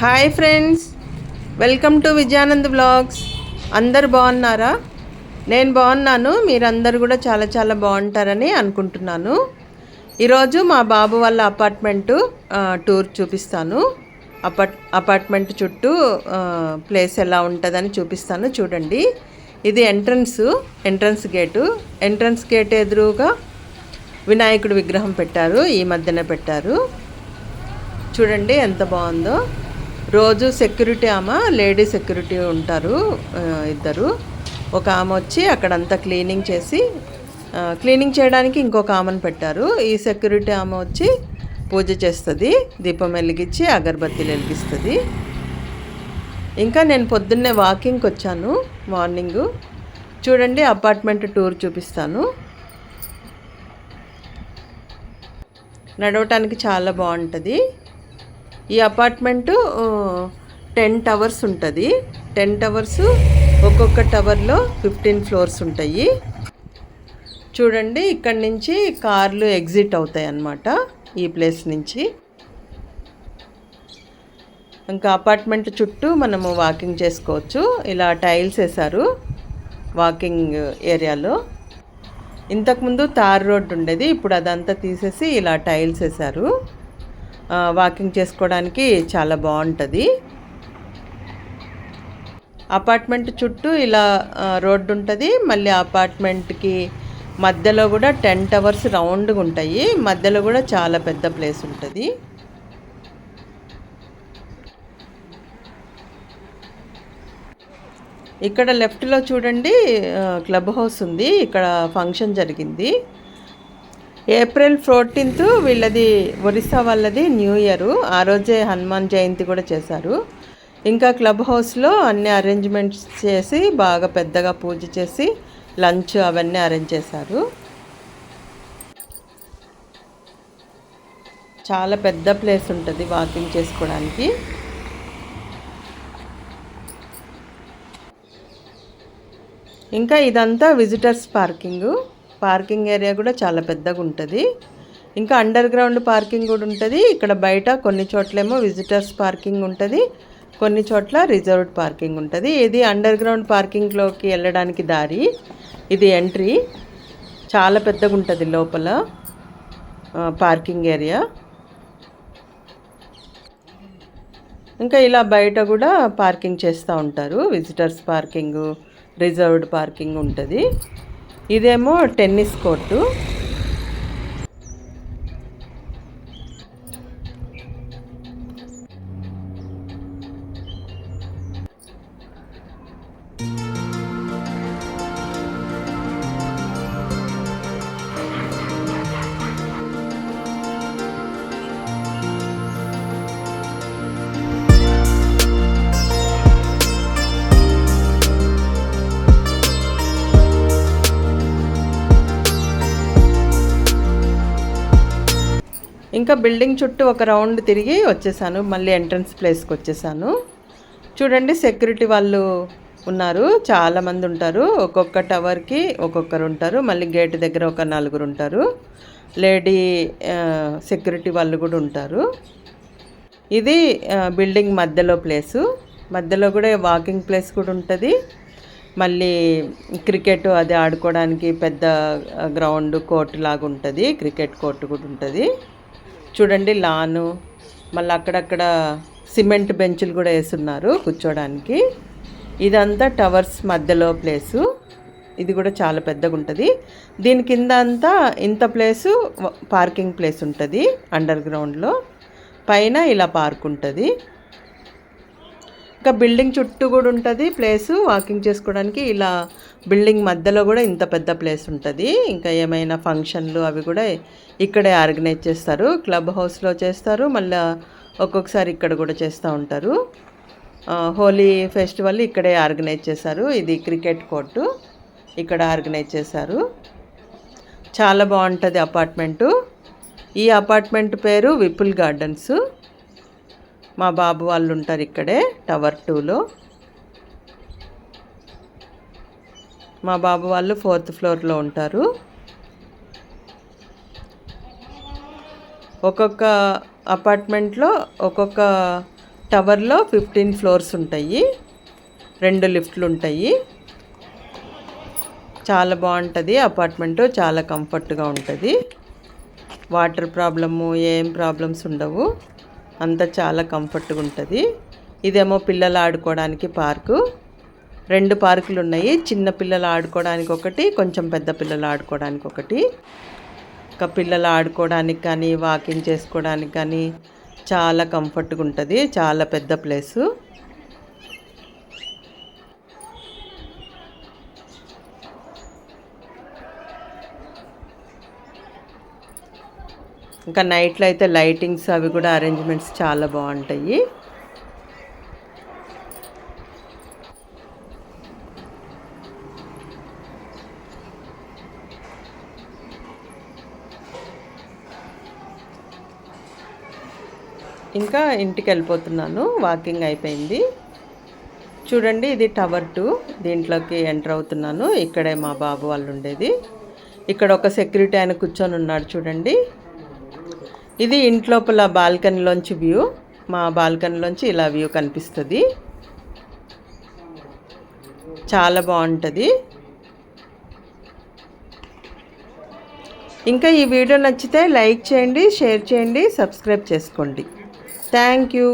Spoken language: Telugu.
Hi friends welcome to Vijayanand vlogs. అందరు బాగున్నారా? నేను బాగున్నాను మీరందరూ కూడా చాలా చాలా బాగుంటారని అనుకుంటున్నాను. ఈరోజు మా బాబు వాళ్ళ అపార్ట్మెంటు టూర్ చూపిస్తాను. అపార్ట్ అపార్ట్మెంట్ చుట్టూ ప్లేస్ ఎలా ఉంటుందని చూపిస్తాను చూడండి. ఇది entrance entrance gate. Entrance gate ఎదురుగా వినాయకుడి విగ్రహం పెట్టారు ఈ మధ్యన పెట్టారు. చూడండి ఎంత బాగుందో. రోజు సెక్యూరిటీ ఆమె లేడీ సెక్యూరిటీ ఉంటారు ఇద్దరు. ఒక ఆమె వచ్చి అక్కడంతా క్లీనింగ్ చేసి క్లీనింగ్ చేయడానికి ఇంకొక ఆమెను పెట్టారు. ఈ సెక్యూరిటీ ఆమె వచ్చి పూజ చేస్తుంది దీపం వెలిగించి అగరబత్తీలు వెలిగిస్తుంది. ఇంకా నేను పొద్దున్నే వాకింగ్కి వచ్చాను మార్నింగు చూడండి అపార్ట్మెంట్ టూర్ చూపిస్తాను. నడవటానికి చాలా బాగుంటుంది. ఈ అపార్ట్మెంటు టెన్ టవర్స్ ఉంటుంది. టెన్ టవర్స్ ఒక్కొక్క టవర్లో ఫిఫ్టీన్ ఫ్లోర్స్ ఉంటాయి. చూడండి ఇక్కడి నుంచి కార్లు ఎగ్జిట్ అవుతాయి అన్నమాట ఈ ప్లేస్ నుంచి. ఇంకా అపార్ట్మెంట్ చుట్టూ మనము వాకింగ్ చేసుకోవచ్చు. ఇలా టైల్స్ వేశారు వాకింగ్ ఏరియాలో. ఇంతకుముందు తార్ రోడ్డు ఉండేది ఇప్పుడు అదంతా తీసేసి ఇలా టైల్స్ వేశారు. వాకింగ్ చేసుకోవడానికి చాలా బాగుంటుంది. అపార్ట్మెంట్ చుట్టూ ఇలా రోడ్డు ఉంటుంది. మళ్ళీ అపార్ట్మెంట్కి మధ్యలో కూడా టెన్ టవర్స్ రౌండ్గా ఉంటాయి. మధ్యలో కూడా చాలా పెద్ద ప్లేస్ ఉంటుంది. ఇక్కడ లెఫ్ట్లో చూడండి క్లబ్ హౌస్ ఉంది. ఇక్కడ ఫంక్షన్ జరిగింది. ఏప్రిల్ ఫోర్టీన్త్ వీళ్ళది ఒరిస్సా వాళ్ళది న్యూ ఇయర్. ఆ రోజే హనుమాన్ జయంతి కూడా చేశారు. ఇంకా క్లబ్ హౌస్లో అన్ని అరేంజ్మెంట్స్ చేసి బాగా పెద్దగా పూజ చేసి లంచ్ అవన్నీ అరేంజ్ చేశారు. చాలా పెద్ద ప్లేస్ ఉంటుంది వాకింగ్ చేసుకోవడానికి. ఇంకా ఇదంతా విజిటర్స్ పార్కింగ్. పార్కింగ్ ఏరియా కూడా చాలా పెద్దగా ఉంటుంది. ఇంకా అండర్ గ్రౌండ్ పార్కింగ్ కూడా ఉంటుంది. ఇక్కడ బయట కొన్ని చోట్లేమో విజిటర్స్ పార్కింగ్ ఉంటుంది. కొన్ని చోట్ల రిజర్వ్డ్ పార్కింగ్ ఉంటుంది. ఇది అండర్ గ్రౌండ్ పార్కింగ్లోకి వెళ్ళడానికి దారి. ఇది ఎంట్రీ. చాలా పెద్దగా ఉంటుంది లోపల పార్కింగ్ ఏరియా. ఇంకా ఇలా బయట కూడా పార్కింగ్ చేస్తూ ఉంటారు. విజిటర్స్ పార్కింగ్ రిజర్వ్డ్ పార్కింగ్ ఉంటుంది. ఇదేమో టెన్నిస్ కోర్టు. ఇంకా బిల్డింగ్ చుట్టూ ఒక రౌండ్ తిరిగి వచ్చేసాను. మళ్ళీ ఎంట్రన్స్ ప్లేస్కి వచ్చేసాను. చూడండి సెక్యూరిటీ వాళ్ళు ఉన్నారు. చాలామంది ఉంటారు. ఒక్కొక్క టవర్కి ఒక్కొక్కరు ఉంటారు. మళ్ళీ గేట్ దగ్గర ఒక నలుగురు ఉంటారు. లేడీ సెక్యూరిటీ వాళ్ళు కూడా ఉంటారు. ఇది బిల్డింగ్ మధ్యలో ప్లేసు. మధ్యలో కూడా వాకింగ్ ప్లేస్ కూడా ఉంటుంది. మళ్ళీ క్రికెట్ అది ఆడుకోవడానికి పెద్ద గ్రౌండ్ కోర్టు లాగా ఉంటుంది. క్రికెట్ కోర్టు కూడా ఉంటుంది. చూడండి లాను మళ్ళీ అక్కడక్కడ సిమెంట్ బెంచులు కూడా వేస్తున్నారు కూర్చోడానికి. ఇదంతా టవర్స్ మధ్యలో ప్లేసు. ఇది కూడా చాలా పెద్దగా ఉంటుంది. దీని కింద అంతా ఇంత ప్లేసు పార్కింగ్ ప్లేస్ ఉంటుంది అండర్ గ్రౌండ్లో. పైన ఇలా పార్క్ ఉంటుంది. ఇంకా బిల్డింగ్ చుట్టూ కూడా ఉంటుంది ప్లేసు వాకింగ్ చేసుకోవడానికి. ఇలా బిల్డింగ్ మధ్యలో కూడా ఇంత పెద్ద ప్లేస్ ఉంటుంది. ఇంకా ఏమైనా ఫంక్షన్లు అవి కూడా ఇక్కడే ఆర్గనైజ్ చేస్తారు. క్లబ్ హౌస్లో చేస్తారు. మళ్ళీ ఒక్కొక్కసారి ఇక్కడ కూడా చేస్తూ ఉంటారు. హోలీ ఫెస్టివల్ ఇక్కడే ఆర్గనైజ్ చేశారు. ఇది క్రికెట్ కోర్టు ఇక్కడ ఆర్గనైజ్ చేశారు. చాలా బాగుంటుంది అపార్ట్మెంటు ఈ అపార్ట్మెంట్ పేరు విపుల్ గార్డెన్స్ మా బాబు వాళ్ళు ఉంటారు ఇక్కడే టవర్ టూలో. మా బాబు వాళ్ళు ఫోర్త్ ఫ్లోర్లో ఉంటారు. ఒక్కొక్క అపార్ట్మెంట్లో ఒక్కొక్క టవర్లో ఫిఫ్టీన్ ఫ్లోర్స్ ఉంటాయి. రెండు లిఫ్ట్లు ఉంటాయి చాలా బాగుంటుంది అపార్ట్మెంటు చాలా కంఫర్ట్గా ఉంటుంది. వాటర్ ప్రాబ్లము ఏం ప్రాబ్లమ్స్ ఉండవు. అంతా చాలా కంఫర్ట్గా ఉంటుంది. ఇదేమో పిల్లలు ఆడుకోవడానికి పార్కు. రెండు పార్కులు ఉన్నాయి. చిన్న పిల్లలు ఆడుకోవడానికి ఒకటి కొంచెం పెద్ద పిల్లలు ఆడుకోవడానికి ఒకటి. ఇంకా పిల్లలు ఆడుకోవడానికి కానీ వాకింగ్ చేసుకోవడానికి కానీ చాలా కంఫర్ట్గా ఉంటుంది. చాలా పెద్ద ప్లేసు ఇంకా నైట్లో అయితే లైటింగ్స్ అవి కూడా అరేంజ్మెంట్స్ చాలా బాగుంటాయి. ఇంకా ఇంటికి వెళ్ళిపోతున్నాను వాకింగ్ అయిపోయింది. చూడండి ఇది టవర్ టూ దీంట్లోకి ఎంటర్ అవుతున్నాను. ఇక్కడే మా బాబు వాళ్ళు ఉండేది. ఇక్కడ ఒక సెక్యూరిటీ ఆయన కూర్చొని ఉన్నాడు చూడండి. ఇది ఇంట్లోపల బాల్కనీలోంచి వ్యూ. మా బాల్కనీలోంచి ఇలా వ్యూ కనిపిస్తుంది. చాలా బాగుంటుంది. ఇంకా ఈ వీడియో నచ్చితే లైక్ చేయండి షేర్ చేయండి సబ్స్క్రైబ్ చేసుకోండి. Thank you.